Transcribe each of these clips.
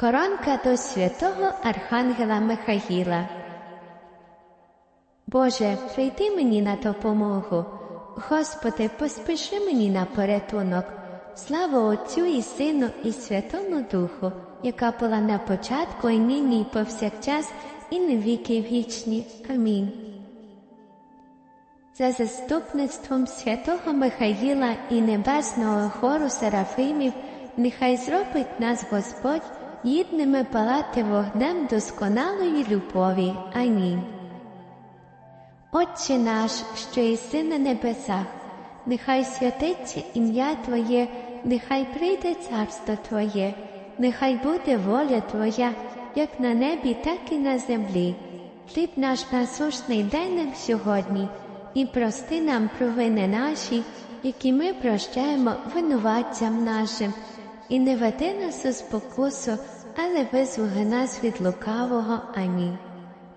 Коронка до святого Архангела Михаїла. Боже, прийди мені на допомогу. Господи, поспіши мені на порятунок. Слава Отцю і Сину, і Святому Духу, яка була на початку, і нині, і повсякчас, і на віки вічні. Амінь. За заступництвом святого Михаїла і небесного хору Серафимів, нехай зробить нас Господь гідними палати вогнем досконалої любові. Амінь. Отче наш, що єси на небесах, нехай святиться ім'я Твоє, нехай прийде царство Твоє, нехай буде воля Твоя, як на небі, так і на землі. Хліб наш насушний дай сьогодні, і прости нам провини наші, які ми прощаємо винуватцям нашим, і не веди нас у спокусу, але визволи нас від лукавого. Амінь.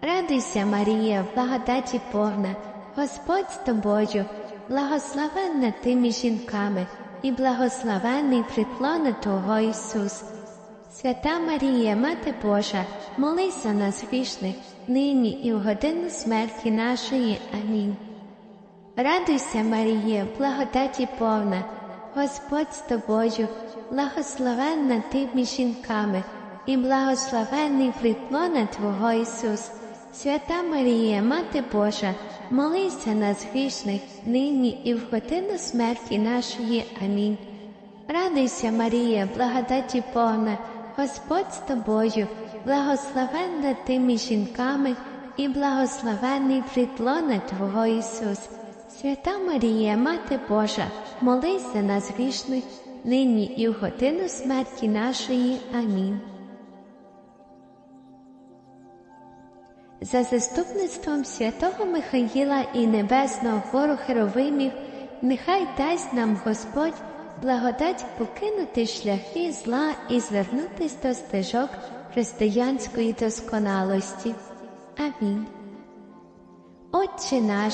Радуйся, Марія, благодаті повна, Господь з тобою, благословенна ти між жінками, і благословенний приплони Твого Ісус. Свята Марія, Мати Божа, молись за нас грішних, нині і в годину смерті нашої. Амінь. Радуйся, Марія, благодаті повна, Господь з тобою, благословенна ти між жінками, і благословенний приплона Твого Ісус. Свята Марія, Мати Божа, молись за нас грішних, нині і в годину смерті нашої. Амінь. Радуйся, Марія, благодаті повна, Господь з тобою, благословенна ти між жінками, і благословенний притлона Твого Ісус. Свята Марія, Мати Божа, молись за нас грішних, нині і в годину смерті нашої. Амінь. За заступництвом святого Михаїла і Небесного хору Херовимів, нехай дасть нам Господь благодать покинути шляхи зла і звернутись до стежок християнської досконалості. Амінь. Отче наш,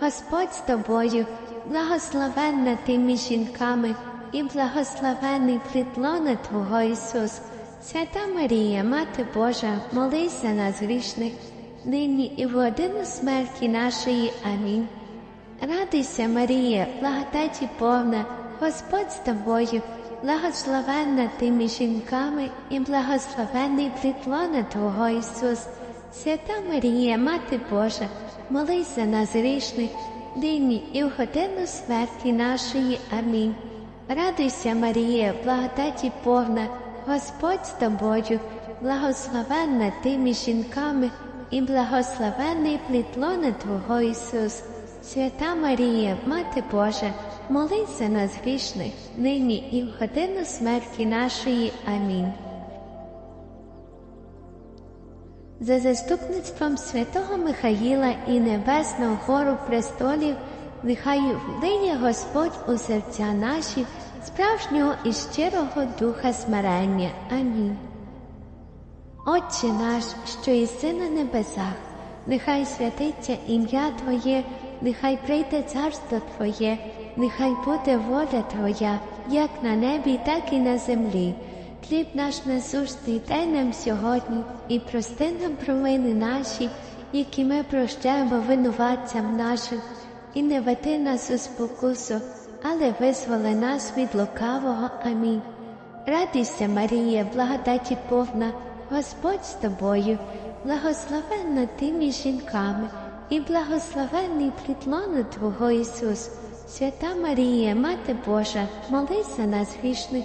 Господь з тобою, благословенна ти між жінками, і благословений плітлона Твого Ісус. Свята Марія, Мати Божа, молись за нас грішних, нині і в годину смерті нашої. Амінь. Радуйся, Марія, благодаті повна, Господь з тобою, благословенна ти між жінками, і благословенний плітлона Твого Ісус. Свята Марія, Мати Божа, молись за нас грішних, нині і в годину смерті нашої. Амінь. Радуйся, Марія, благодаті повна, Господь з тобою, благословенна ти між жінками, і благословенний плітлона Твого Ісус. Свята Марія, Мати Божа, молись за нас грішних, нині і в годину смерті нашої. Амінь. За заступництвом святого Михаїла і Небесного хору престолів, нехай влиє Господь у серця наші справжнього і щирого духа смирення. Амінь. Отче наш, що єси на небесах, нехай святиться ім'я Твоє, нехай прийде царство Твоє, нехай буде воля Твоя, як на небі, так і на землі. Хліб наш насущний дай нам сьогодні і прости нам провини наші, які ми прощаємо винуватцям нашим, і не веди нас у спокусу, але визволи нас від лукавого. Амінь. Радуйся, Марія, благодаті повна, Господь з тобою, благословенна ти між жінками, і благословенний плітлона Твого Ісус. Свята Марія, Мати Божа, молись за нас грішних,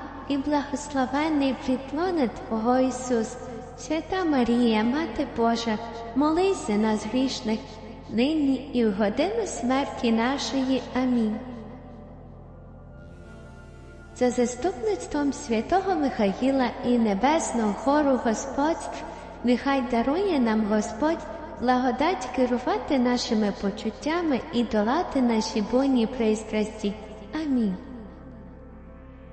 і благословенний плітлоне Твого Ісус. Свята Марія, Мати Божа, молись за нас грішних, нині і в годину смерті нашої. Амінь. За заступництвом святого Михаїла і Небесного хору Господств, нехай дарує нам Господь благодать керувати нашими почуттями і долати наші буйні пристрасті. Амінь.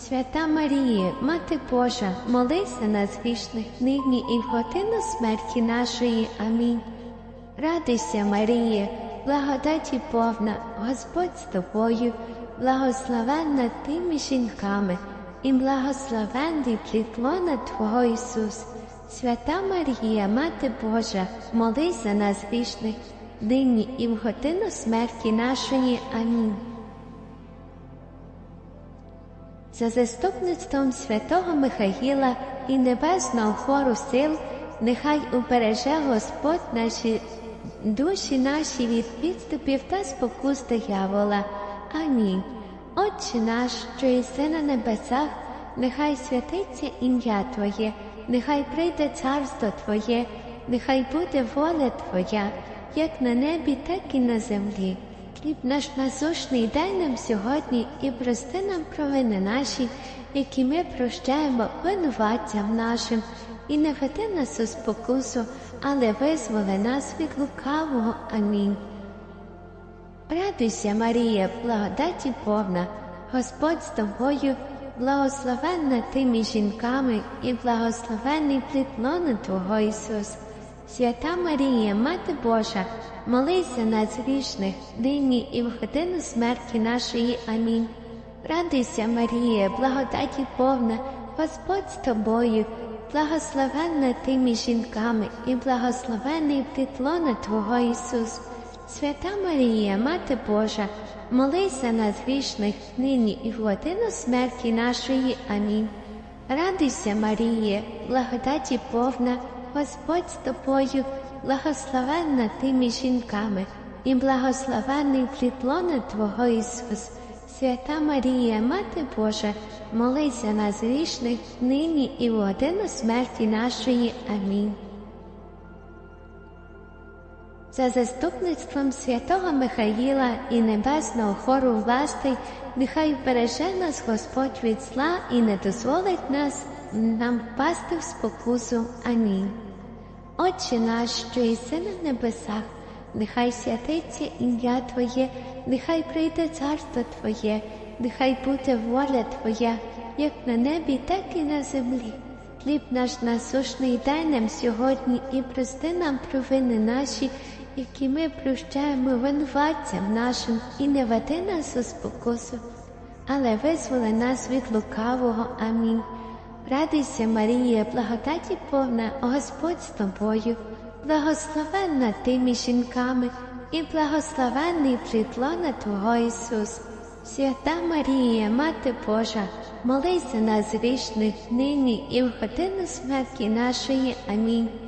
Свята Марія, Мати Божа, молись за нас грішних, нині і в годину смерті нашої. Амінь. Радуйся, Марія, благодаті повна, Господь з тобою, благословенна ти між жінками, і благословенний плід лона Твого Ісус. Свята Марія, Мати Божа, молись за нас грішних, нині і в годину смерті нашої. Амінь. За заступництвом святого Михаїла і небесного хору сил, нехай убереже Господь наші душі наші від підступів та спокус диявола. Амінь. Отче наш, що єси на небесах, нехай святиться ім'я Твоє, нехай прийде царство Твоє, нехай буде воля Твоя, як на небі, так і на землі. Хліб наш насущний дай нам сьогодні і прости нам провини наші, які ми прощаємо винуватцям нашим, і не веди нас у спокусу, але визволи нас від лукавого. Амінь. Радуйся, Марія, благодаті повна, Господь з тобою, благословенна ти між жінками і благословенний плід лона Твого Ісус. Свята Марія, Мати Божа, молись за нас грішних, нині і в годину смерті нашої. Амінь. Радуйся, Марія, благодаті повна, Господь з тобою, благословенна ти між жінками і благословений лона Твого Ісус. Свята Марія, Мати Божа, молись за нас грішних, нині і в годину смерті нашої. Амінь. Радуйся, Марія, благодаті повна, Господь з тобою, благословенна ти між жінками, і благословенний плід Твого Ісус. Свята Марія, Мати Божа, молися нас грішних, нині і в годину смерті нашої. Амінь. За заступництвом святого Михаїла і небесного хору властей, нехай береже нас Господь від зла і не дозволить нас нам впасти в спокусу. Амінь. Отче наш, що єси на небесах, нехай святиться ім'я Твоє, нехай прийде царство Твоє, нехай буде воля Твоя, як на небі, так і на землі. Хліб наш насушний дай нам сьогодні і прости нам провини наші, які ми прощаємо винуватцям нашим, і не веди нас у спокусу, але визволи нас від лукавого. Амінь. Радуйся, Марія, благодаті повна, Господь з тобою, благословенна ти між жінками, і благословенний плід лона Твого Ісус. Свята Марія, Мати Божа, молись за нас грішних нині і в годину смерті нашої. Амінь.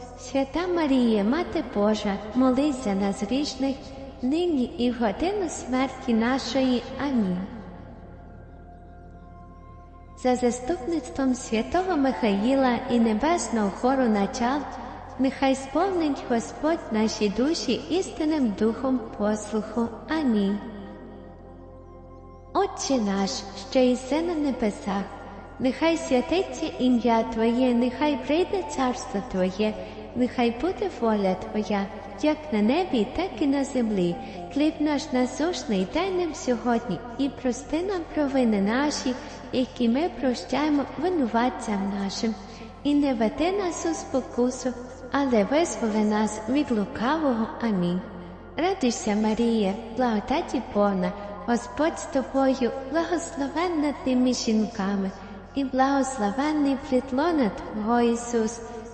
Свята Марія, Мати Божа, молись за нас грішних, нині і в годину смерті нашої. Амінь. За заступництвом святого Михаїла і небесного хору начал, нехай сповнить Господь наші душі істинним духом послуху. Амінь. Отче наш, що єси на небесах, нехай святиться ім'я Твоє, нехай прийде царство Твоє, нехай буде воля Твоя, як на небі, так і на землі. Хліб наш насушний дай нам сьогодні і прости нам провини наші, які ми прощаємо винуватцям нашим, і не веди нас у спокусу, але визволи нас від лукавого. Амінь. Радуйся, Марія, благодаті повна, Господь з тобою, благословенна ти між жінками, і благословенний плітлона Твого Ісус.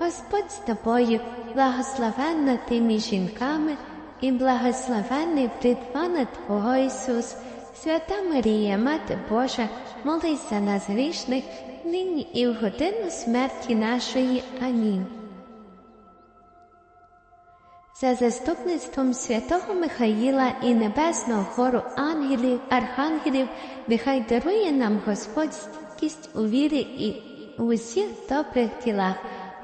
Господь з тобою, благословенна ти між жінками, і благословенний плітлона Твого Ісус. Свята Марія, Мати Божа, молись за нас грішних, нині і в годину смерті нашої. Амінь. За заступництвом святого Михаїла і небесного хору ангелів, архангелів, нехай дарує нам Господь стійкість у вірі і у усіх добрих ділах,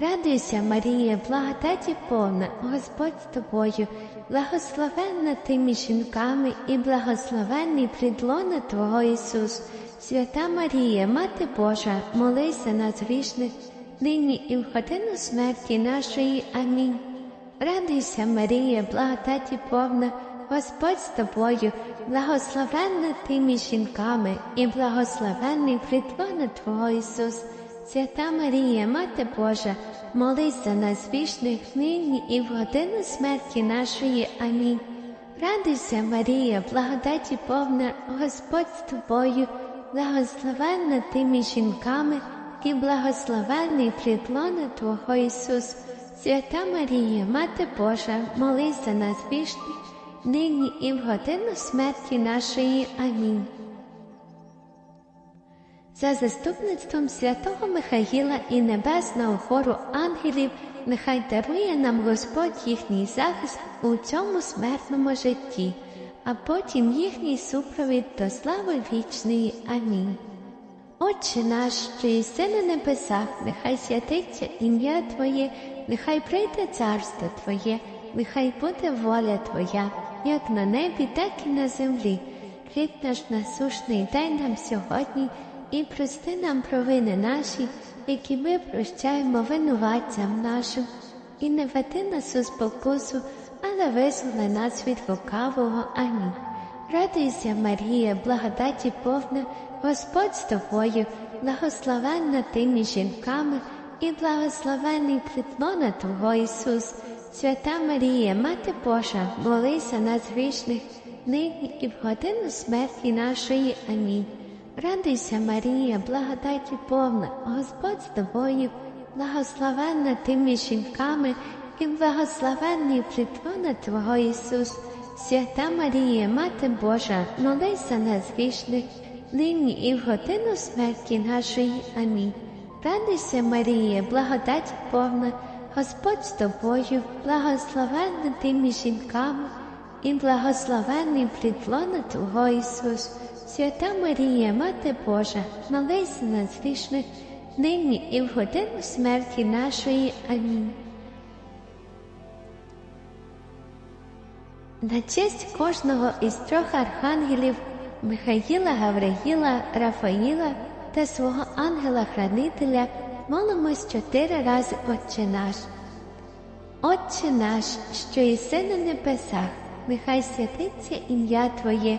Радуйся, Марія, благодаті повна, Господь з тобою, благословенна ти між жінками і благословенний плідлона Твого Ісус. Свята Марія, Мати Божа, молись за нас грішних, нині і в годину смерті нашої. Амінь. Радуйся, Марія, благодаті повна, Господь з тобою, благословенна ти між жінками і благословенний плідлона Твого Ісус. Свята Марія, Мати Божа, молись за нас вічних нині і в годину смерті нашої. Амінь. Радуйся, Марія, благодаті повна, Господь з тобою, благословенна ти між жінками і благословенний плідлона Твого Ісус. Свята Марія, Мати Божа, молись за нас вічних, нині і в годину смерті нашої. Амінь. За заступництвом святого Михаїла і небесного хору ангелів, нехай дарує нам Господь їхній захист у цьому смертному житті, а потім їхній супровід до слави вічної. Амінь. Отче наш, єси на небесах, нехай святиться ім'я Твоє, нехай прийде царство Твоє, нехай буде воля Твоя, як на небі, так і на землі. Хліб наш насушний дай нам сьогодні і прости нам провини наші, які ми прощаємо винуватцям нашим, і не веди нас у спокусу, але визволи нас від лукавого. Амінь. Радуйся, Марія, благодаті повна, Господь з тобою, благословенна ти між жінками, і благословенний плітлона Твого Ісус. Свята Марія, Мати Божа, молися нас грішних, нині і в годину смерті нашої. Амінь. Радуйся, Марія, благодаті повна, Господь з тобою, благословенна ти між жінками, і благословенний плітлона Твого Ісус. Свята Марія, Мати Божа, молись за нас грішних, нині і в годину смерті нашої. Амінь. Радуйся, Марія, благодать повна, Господь з тобою, благословенна ти між жінками, і благословенний плід лона Твого Ісус. Свята Марія, Мати Божа, молись за нас грішних, нині і в годину смерті нашої. Амінь. На честь кожного із трьох архангелів Михаїла, Гавриїла, Рафаїла та свого ангела-хранителя молимось чотири рази Отче наш. Отче наш, що єси на небесах, нехай святиться ім'я Твоє,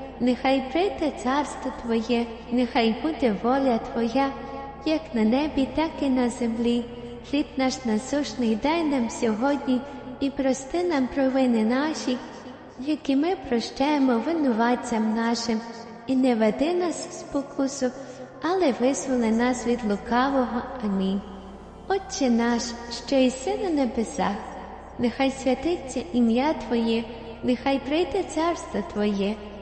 нехай прийде царство Твоє, нехай буде воля Твоя, як на небі, так і на землі. Хліб наш насушний дай нам сьогодні і прости нам провини наші, які ми прощаємо винуватцям нашим, і не веди нас в спокусу, але визволи нас від лукавого. Амінь. Отче наш, що єси на небесах, нехай святиться ім'я Твоє, нехай прийде царство Твоє,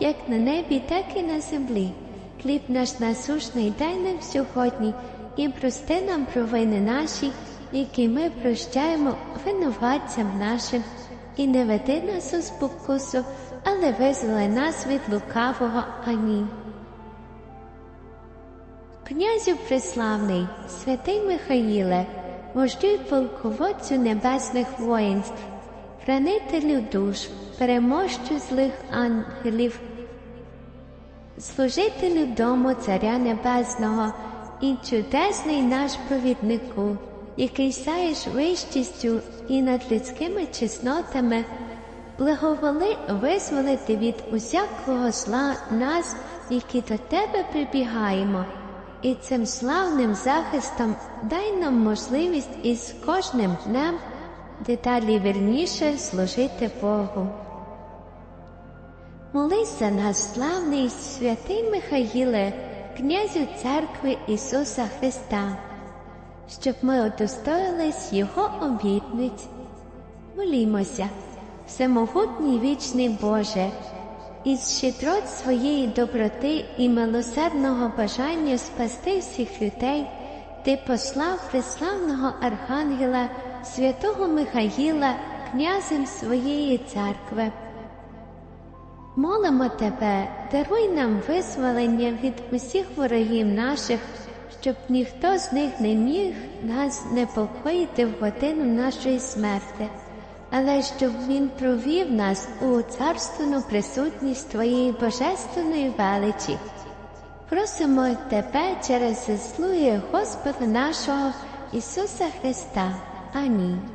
як на небі, так і на землі. Хліб наш насушний дай нам сьогодні і прости нам провини наші, які ми прощаємо винуватцям нашим, і не веди нас у спокусу, але визволи нас від лукавого. Амінь. Князю Преславний, святий Михаїле, вождю й полководцю небесних воїнств, хранителю душ, переможцю злих ангелів, служителю дому Царя Небесного і чудесний наш провіднику, який сяєш вищістю і над людськими чеснотами, благоволи визволити від усякого зла нас, які до тебе прибігаємо. І цим славним захистом дай нам можливість із кожним днем деталі вірніше служити Богу. Молись за нас, славний святий Михаїле, князю церкви Ісуса Христа, щоб ми удостоїлись Його обітниць. Молімося, всемогутній вічний Боже із щедрот своєї доброти і милосердного бажання спасти всіх людей, ти послав преславного архангела святого Михаїла, князем своєї церкви. Молимо тебе, даруй нам визволення від усіх ворогів наших, щоб ніхто з них не міг нас непокоїти в годину нашої смерти але щоб Він провів нас у царственну присутність Твоєї божественної величі. Просимо Тебе через заслуги Господа нашого Ісуса Христа. Амінь.